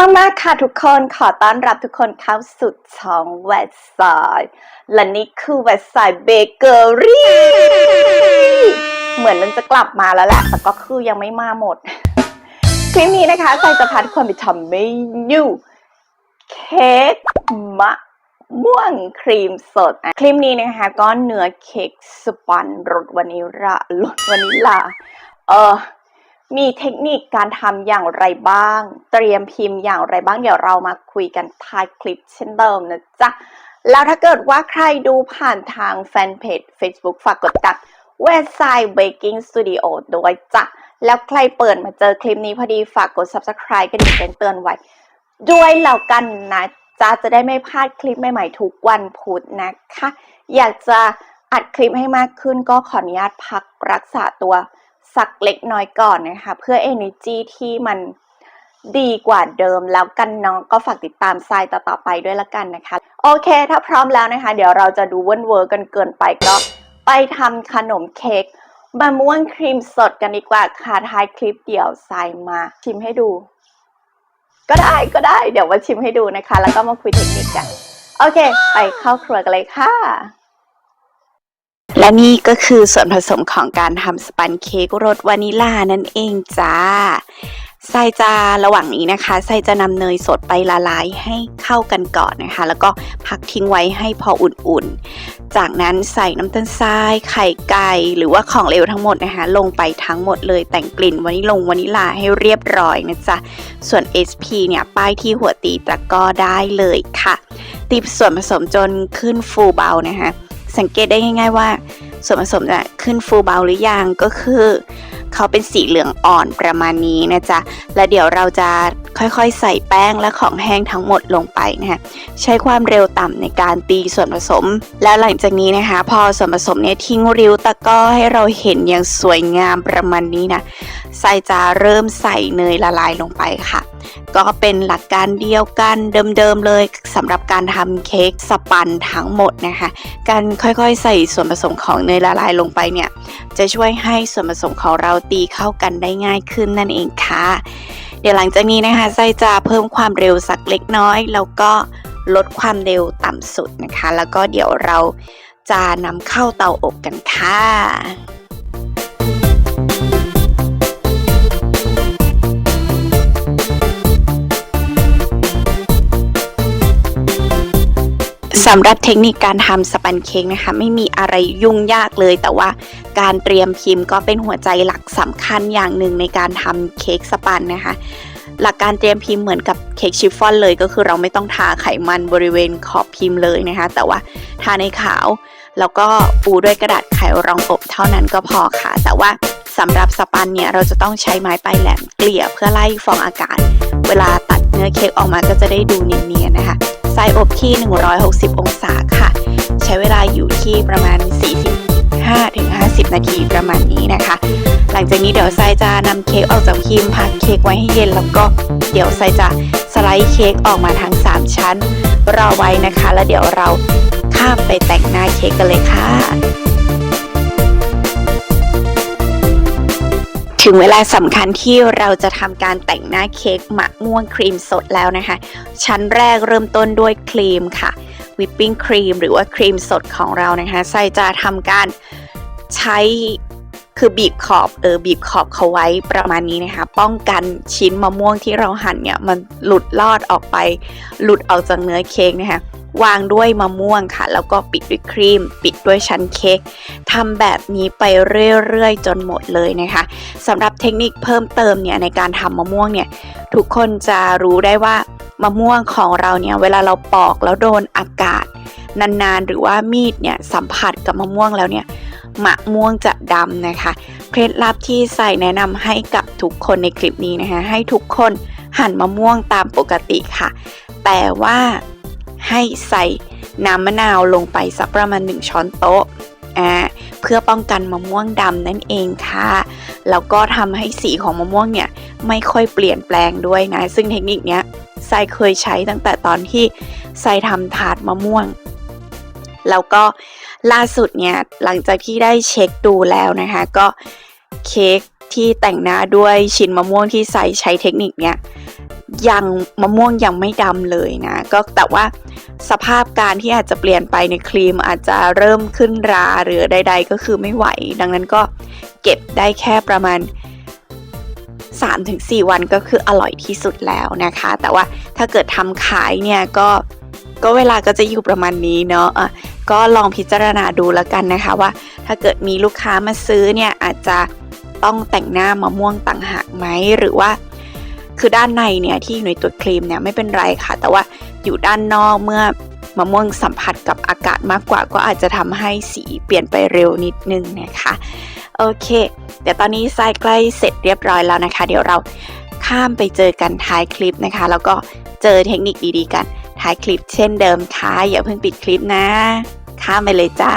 มาก ๆ ค่ะทุกคนขอต้อนรับทุกคนเข้าสู่ช่องแวดไซด์และนี่คือแวดไซด์เบเกอรี่เหมือนมันจะกลับมาแล้วแหละ แต่ก็คือยังไม่มาหมด คลิปนี้นะคะไซจะพาทุกคนไปทำเมนูเค้กมะม่วงครีมสดอะคลิปนี้นะคะก็เนื้อเค้กสปันรสวานิลารสวานิลา เออ มีเทคนิคการทำอย่างไรบ้าง เตรียมพิมพ์อย่างไรบ้าง เดี๋ยวเรามาคุยกันท้ายคลิปเช่นเดิมนะจ๊ะ แล้วถ้าเกิดว่าใครดูผ่านทางแฟนเพจ Facebook ฝากกดติด Westside Baking Studio ด้วยจ้ะ แล้วใครเปิดมาเจอคลิปนี้พอดีฝากกด Subscribe กันแจ้งเตือนไว้ ด้วยแล้วกันนะจ๊ะ จะได้ไม่พลาดคลิปใหม่ๆทุกวันพุธนะคะ อยากจะอัดคลิปให้มากขึ้นก็ขออนุญาตพักรักษาตัว สักเล็กน้อยก่อนนะคะ เพื่อ energy ที่มันดีกว่าเดิมแล้วกันน้องก็ฝากติดตามทรายต่อๆไปด้วยละกันนะคะ โอเค ถ้าพร้อมแล้วนะคะ เดี๋ยวเราจะดูเว่นเวอร์กันเกินไปก็ไปทำขนมเค้กมะม่วงครีมสดกันดีกว่าค่ะท้ายคลิปเดี๋ยวทรายมา ชิมให้ดู ก็ได้ก็ได้เดี๋ยวมาชิมให้ดูนะคะ แล้วก็มาคุยเทคนิคกัน โอเค ไปเข้าครัวกันเลยค่ะ และนี่ก็คือส่วนผสมของการทำสปันเค้กรสวานิลานั่นเองจ้าไซจะระหว่างนี้นะคะไซจะนำเนยสดไปละลายให้เข้ากันก่อนนะคะ แล้วก็พักทิ้งไว้ให้พออุ่นๆ จากนั้นใส่น้ำตาลทราย ไข่ไก่หรือว่าของเหลวทั้งหมดนะคะ ลงไปทั้งหมดเลยแต่งกลิ่นวานิลงวานิลาให้เรียบร้อยนะจ๊ะ ส่วน SP เนี่ย ป้ายที่หัวตีตะก้อได้เลยค่ะตีส่วนผสมจนขึ้นฟูเบานะคะ สังเกตได้ง่าย ๆ ว่าส่วนผสมเนี่ยขึ้นฟูเบาหรือยังก็คือ เขาเป็นสีเหลืองอ่อนประมาณนี้นะจ๊ะ และเดี๋ยวเราจะ ค่อยๆ ใส่แป้งและของแห้งทั้งหมดลงไปนะคะใช้ความเร็วต่ำในการตีส่วนผสม แล้วหลังจากนี้นะคะ พอส่วนผสมเนี่ยทิ้งริ้วตะก้อให้เราเห็นอย่างสวยงามประมาณนี้นะไซจะเริ่มใส่เนยละลายลงไปค่ะ ก็เป็นหลักการเดียวกันเดิมๆเลยสำหรับการทำเค้กสปันทั้งหมดนะคะ การค่อยๆ ใส่ส่วนผสมของเนยละลายลงไปเนี่ยจะช่วยให้ส่วนผสมของเราตีเข้ากันได้ง่ายขึ้นนั่นเองค่ะ ดี๋ยวหลังจากนี้นะคะไซจะเพิ่มความเร็วสักเล็กน้อย แล้วก็ลดความเร็วต่ำสุดนะคะ แล้วก็เดี๋ยวเราจะนำเข้าเตาอบกันค่ะ สำหรับเทคนิคการทำสปันเค้กนะคะไม่มีอะไรยุ่งยากเลย แต่ว่าการเตรียมพิมพ์ก็เป็นหัวใจหลักสำคัญอย่างหนึ่งในการทำเค้กสปันนะคะ หลักการเตรียมพิมพ์เหมือนกับเค้กชิฟฟ่อนเลย ก็คือเราไม่ต้องทาไขมันบริเวณขอบพิมพ์เลยนะคะ แต่ว่าทาในขาว แล้วก็ปูด้วยกระดาษไขรองอบเท่านั้นก็พอค่ะ แต่ว่าสำหรับสปันเนี่ยเราจะต้องใช้ไม้ปลายแหลมเกลี่ยเพื่อไล่ฟองอากาศ เวลาตัดเนื้อเค้กออกมาก็จะได้ดูเนียนๆนะคะ ไซอบที่ 160 องศาค่ะ ใช้เวลาอยู่ที่ประมาณ 45-50 นาทีประมาณนี้นะคะ หลังจากนี้เดี๋ยวไซจะนำเค้กออกจากพิมพ์พักเค้กไว้ให้เย็น แล้วก็เดี๋ยวไซจะสไลด์เค้กออกมาทั้ง 3 ชั้นรอไว้นะคะ แล้วเดี๋ยวเราข้ามไปแต่งหน้าเค้กกันเลยค่ะ ถึงเวลาสำคัญที่เราจะทำการแต่งหน้าเค้กมะม่วงครีมสดแล้วนะคะ ชั้นแรกเริ่มต้นด้วยครีมค่ะวิปปิ้งครีมหรือว่าครีมสดของเรานะคะไซจะทำการใช้คือบีบขอบเออบีบขอบเขาไว้ประมาณนี้นะคะ ป้องกันชิ้นมะม่วงที่เราหั่นเนี่ย มันหลุดลอดออกไป หลุดออกจากเนื้อเค้กนะคะ วางด้วยมะม่วงค่ะ แล้วก็ปิดด้วยครีม ปิดด้วยชั้นเค้กทำแบบนี้ไปเรื่อยๆ จนหมดเลยนะคะสำหรับเทคนิคเพิ่มเติมเนี่ยในการทำมะม่วงเนี่ยทุกคนจะรู้ได้ว่ามะม่วงของเราเนี่ยเวลาเราปอกแล้วโดนอากาศ นานๆ หรือว่ามีดเนี่ยสัมผัสกับมะม่วงแล้วเนี่ยมะม่วงจะดำนะคะ เคล็ดลับที่ใส่แนะนำให้กับทุกคนในคลิปนี้นะคะ ให้ทุกคนหั่นมะม่วงตามปกติค่ะ แต่ว่า ให้ใส่น้ำมะนาวลงไปสักประมาณ 1 ช้อนโต๊ะอ่าเพื่อป้องกันมะม่วงดำนั่นเองค่ะ แล้วก็ทำให้สีของมะม่วงเนี่ยไม่ค่อยเปลี่ยนแปลงด้วยนะ ซึ่งเทคนิคเนี้ยไซเคยใช้ตั้งแต่ตอนที่ไซทำถาดมะม่วง แล้วก็ล่าสุดเนี่ยหลังจากที่ได้เช็คดูแล้วนะคะ ก็เค้กที่แต่งหน้าด้วยชิ้นมะม่วงที่ไซใช้เทคนิคเนี้ย ยังมะม่วงยังไม่ดำเลยนะ ก็แต่ว่าสภาพการที่อาจจะเปลี่ยนไปในครีมอาจจะเริ่มขึ้นราหรือใด ๆ ก็คือไม่ไหว ดังนั้นก็เก็บได้แค่ประมาณ 3-4 วันก็คืออร่อยที่สุดแล้วนะคะ แต่ว่าถ้าเกิดทำขายเนี่ยก็ก็เวลาก็จะอยู่ประมาณนี้เนาะอะก็ลองพิจารณาดูแล้วกันนะคะว่า ถ้าเกิดมีลูกค้ามาซื้อเนี่ยอาจจะต้องแต่งหน้ามะม่วงต่างหากไหมหรือว่า คือด้านในเนี่ยที่อยู่ในตัวครีมเนี่ยไม่เป็นไรค่ะ แต่ว่าอยู่ด้านนอกเมื่อมะม่วงสัมผัสกับอากาศมากกว่า ก็อาจจะทำให้สีเปลี่ยนไปเร็วนิดนึงนะคะโอเค เดี๋ยวตอนนี้ทรายใกล้เสร็จเรียบร้อยแล้วนะคะ เดี๋ยวเราข้ามไปเจอกันท้ายคลิปนะคะ แล้วก็เจอเทคนิคดีๆกันท้ายคลิปเช่นเดิมค่ะอย่าเพิ่งปิดคลิปนะ ข้ามไปเลยจ้า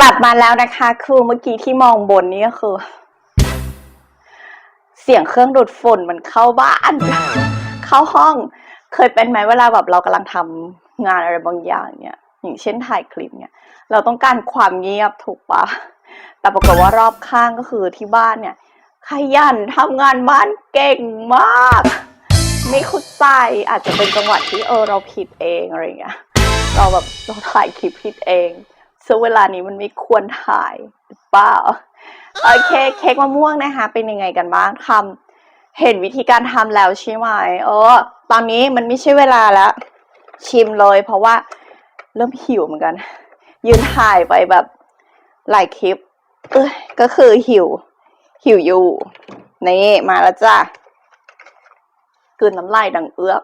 กลับมาแล้วนะคะ คือเมื่อกี้ที่มองบนนี่ก็คือ เสียงเครื่องดูดฝุ่นมันเข้าบ้าน เข้าห้อง เคยเป็นไหมเวลาแบบเรากำลังทำงานอะไรบางอย่างเนี่ย อย่างเช่นถ่ายคลิปเนี่ย เราต้องการความเงียบถูกปะแต่ปรากฏว่ารอบข้างก็คือที่บ้านเนี่ย ขยันทำงานบ้านเก่งมาก ไม่เข้าใจอาจจะเป็นจังหวะที่เออเราผิดเองอะไรเงี้ยเราแบบเราถ่ายคลิปผิดเอง ซึ่งเวลานี้มันไม่ควรถ่ายเปล่าโอเคเค้กมะม่วงนะคะ เป็นยังไงกันบ้างทำเห็นวิธีการทำแล้วใช่ไหมเออ ตอนนี้มันไม่ใช่เวลาแล้ว ชิมเลย เพราะว่าเริ่มหิวเหมือนกัน ยืนถ่ายไปแบบหลายคลิป เอ้ยก็คือหิว หิวอยู่ นี่มาแล้วจ้ะกลืนน้ำลายดังเอื้อก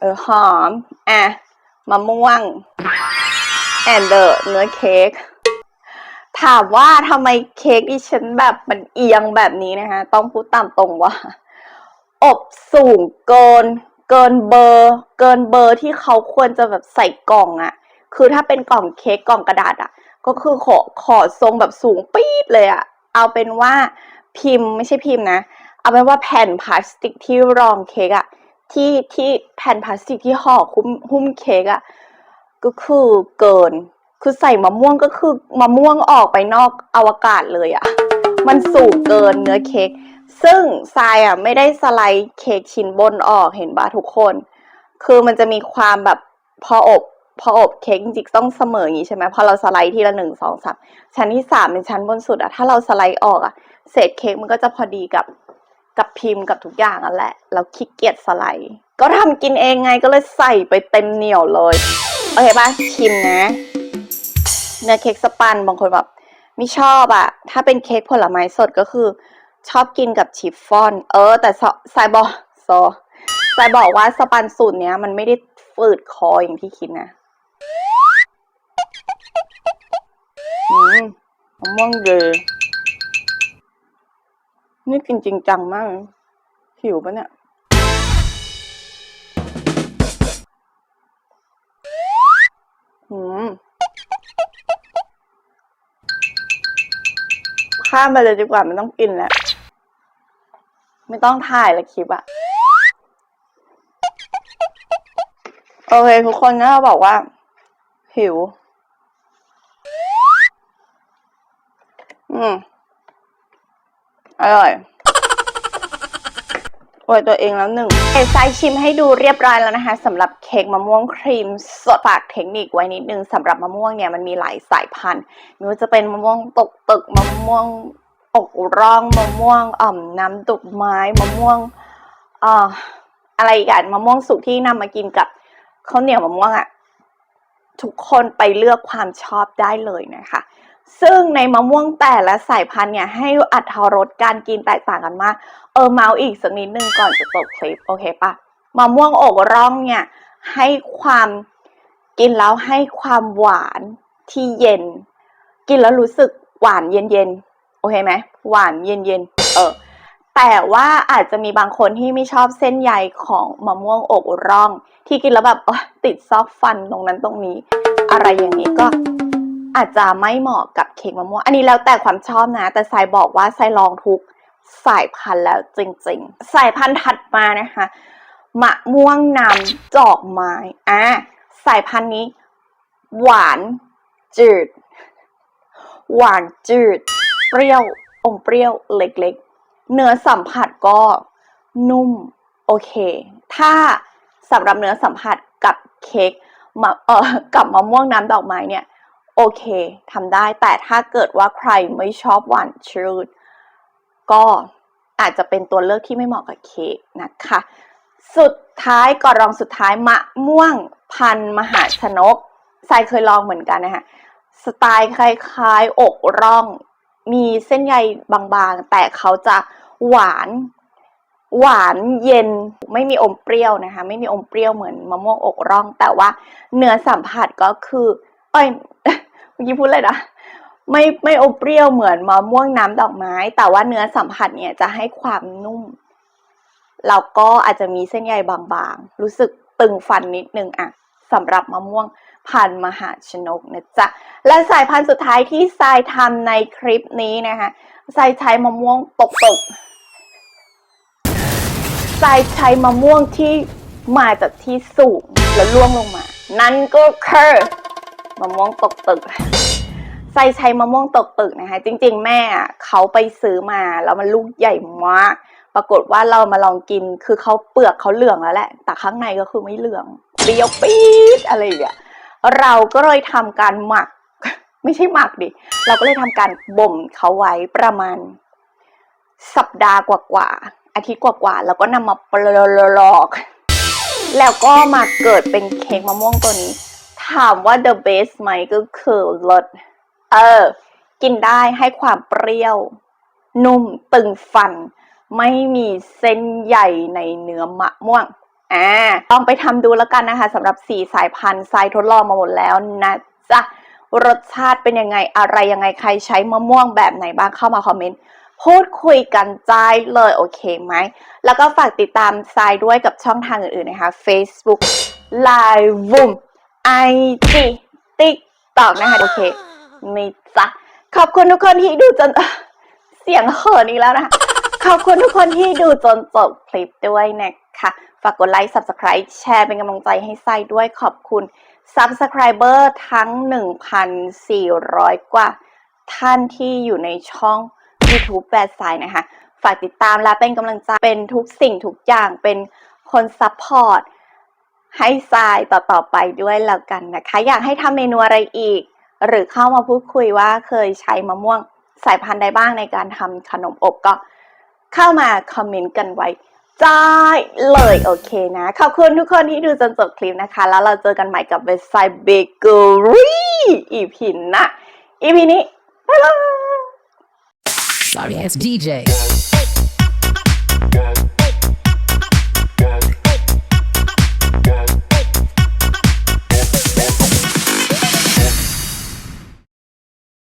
เออหอม อะมะม่วง แอนเดอร์เนื้อเค้กถามว่าทำไมเค้กดิฉันแบบมันเอียงแบบนี้นะคะต้องพูดตามตรงว่า อบสูงเกิน เกินเบอร์ เกินเบอร์ที่เขาควรจะแบบใส่กล่องอะคือถ้าเป็นกล่องเค้กกล่องกระดาษอะก็คือขอขอทรงแบบสูงปี๊ดเลยอะเอาเป็นว่าพิมพ์ไม่ใช่พิมพ์นะ เอาเป็นว่าแผ่นพลาสติกที่รองเค้กอะที่ที่แผ่นพลาสติกที่ห่อหุ้มหุ้มเค้กอะ ก็คือเกิน คือใส่มะม่วงก็คือมะม่วงออกไปนอกอวกาศเลยอะมันสูงเกินเนื้อเค้กซึ่งทรายอะไม่ได้สไลด์เค้กชิ้นบนออกเห็นป่ะทุกคน คือมันจะมีความแบบพออบพออบเค้กจริงๆต้องเสมออย่างนี้ใช่ไหมพอเราสไลด์ทีละหนึ่งสองสามชั้นที่สามเป็นชั้นบนสุดอะถ้าเราสไลด์ออกอะเศษเค้กมันก็จะพอดีกับกับพิมพ์กับทุกอย่างนั่นแหละ เราขี้เกียจสไลด์ ก็ทำกินเองไงก็เลยใส่ไปเต็มเหนียวเลย โอเคปะชิมนะ เนื้อเค้กสปันบางคนแบบไม่ชอบอะถ้าเป็นเค้กผลไม้สดก็คือ ชอบกินกับชิฟฟ่อน เออ แต่ซสายบอกโซสายบอกว่าสปันสูตรเนี้ย มันไม่ได้ฝืดคออย่างที่คิดนะอืมมะม่วงเยนี่กินจริงจังมากหิวปะเนี่ย ข้ามไปเลยดีกว่าไม่ต้องกินแล้ว ไม่ต้องถ่ายละคลิปอะโอเค ทุกคนก็บอกว่า หิว อืม อร่อย โอ้ยตัวเองแล้วหนึ่งเอไซชิมให้ดูเรียบร้อยแล้วนะคะสำหรับเค้กมะม่วงครีมสดฝากเทคนิคไว้นิดนึงสำหรับมะม่วงเนี่ยมันมีหลายสายพันธุ์ไม่ว่าจะเป็นมะม่วงตกตึกมะม่วงอกร่องมะม่วงอ่อมน้ำตุกไม้มะม่วงอ่าอะไรกันมะม่วงสุกที่นำมากินกับข้าวเหนียวมะม่วงอะ่ะทุกคนไปเลือกความชอบได้เลยนะคะ ซึ่งในมะม่วงแต่ละสายพันธุ์เนี่ยให้อัตรสการกินแตกต่างกันมาก เออเมาส์อีกสักนิดนึงก่อนจะจบคลิปโอเคปะมะม่วงอกร่องเนี่ยให้ความกินแล้วให้ความหวานที่เย็น กินแล้วรู้สึกหวานเย็นเย็นๆโอเคไหมหวานเย็นเย็นๆเออแต่ว่าอาจจะมีบางคนที่ไม่ชอบเส้นใยของมะม่วงอกร่อง ที่กินแล้วแบบออติดซอกฟันตรงนั้นตรงนี้ อะไรอย่างนี้ก็ อาจจะไม่เหมาะกับเค้กมะม่วง อันนี้แล้วแต่ความชอบนะ แต่ทรายบอกว่าทรายลองทุกสายพันธุ์แล้วจริง ๆ สายพันธุ์ถัดมานะคะมะม่วงน้ำจอกไม้อะสายพันธุ์นี้ หวานจืด หวานจืด เปรี้ยวอมเปรี้ยวเล็กๆ เนื้อสัมผัสก็นุ่มโอเค ถ้าสำหรับเนื้อสัมผัสกับเค้กมะเออกับมะม่วงน้ำดอกไม้เนี่ย โอเคทำได้แต่ถ้าเกิดว่าใครไม่ชอบหวานชืดก็อาจจะเป็นตัวเลือกที่ไม่เหมาะกับเค้กนะคะ สุดท้ายก่อนรองสุดท้ายมะม่วงพันมหาชนกทรายเคยลองเหมือนกันนะคะสไตล์คล้ายๆ อกร่อง มีเส้นใยบางๆ แต่เขาจะหวานหวานเย็นไม่มีอมเปรี้ยวนะคะ ไม่มีอมเปรี้ยวเหมือนมะม่วงอกร่อง แต่ว่าเนื้อสัมผัสก็คือ เอ้ย เมื่อกี้พูดเลยนะไม่ไม่อมเปรี้ยวเหมือนมะม่วงน้ำดอกไม้ แต่ว่าเนื้อสัมผัสเนี่ยจะให้ความนุ่มแล้วก็อาจจะมีเส้นใยบางๆ รู้สึกตึงฟันนิดนึงอะสำหรับมะม่วงพันมหาชนกนะจ๊ะ และสายพันธุ์สุดท้ายที่ทรายทำในคลิปนี้นะคะทรายใช้มะม่วงตกตกทรายใช้มะม่วงที่มาจากที่สูงแล้วล่วงลงมา นั่นก็คือ มะม่วงตกตึกใส่ใช้มะม่วงตกตึกนะคะ จริง ๆ แม่เขาไปซื้อมาแล้วมันลูกใหญ่มากปรากฏว่าเรามาลองกินคือเขาเปลือกเขาเหลืองแล้วแหละ แต่ข้างในก็คือไม่เหลืองเปรี้ยวปี๊ดอะไรอย่างเงี้ยเราก็เลยทำการหมัก ไม่ใช่หมักดิ เราก็เลยทำการบ่มเขาไว้ประมาณ สัปดาห์กว่าๆอาทิตย์กว่าๆแล้วก็นำมาปลอก แล้วก็มาเกิดเป็นเค้กมะม่วงตัวนี้ ถามว่า the best ไหมก็คือรสเออ กินได้ให้ความเปรี้ยว นุ่มตึงฟัน ไม่มีเส้นใหญ่ในเนื้อมะม่วงอ่าลองไปทำดูแล้วกันนะคะสำหรับสี่สายพันธุ์ทรายทดลองมาหมดแล้วนะจ๊ะรสชาติเป็นยังไงอะไรยังไงใครใช้มะม่วงแบบไหนบ้างเข้ามาคอมเมนต์พูดคุยกันได้เลยโอเคไหม แล้วก็ฝากติดตามทรายด้วยกับช่องทางอื่นๆนะคะ Facebook Live Boom IG TikTok นะคะโอเคนี่จ้ะขอบคุณทุกคนที่ดูจนเสียงเขินอีกแล้วนะคะขอบคุณทุกคนที่ดูจนจบคลิปด้วยนะคะฝากกดไลค์ Subscribe แชร์เป็นกำลังใจให้ไส้ด้วยขอบคุณ Subscriber ทั้ง 1,400 กว่า ท่านที่อยู่ในช่อง YouTube แบดไซนะคะ ฝากติดตามและเป็นกำลังใจเป็นทุกสิ่งทุกอย่างเป็นคนซัพพอร์ต ให้ทรายต่อๆไปด้วยแล้วกันนะคะ อยากให้ทำเมนูอะไรอีก หรือเข้ามาพูดคุยว่าเคยใช้มะม่วงสายพันธุ์ใดบ้างในการทำขนมอบก็เข้ามาคอมเมนต์กันไว้ได้เลยโอเคนะ ขอบคุณทุกคนที่ดูจนจบคลิปนะคะ แล้วเราเจอกันใหม่กับเว็บไซต์เบเกอรี่อีพีนะอีพีนี้บ๊ายบาย Sorry ass DJ.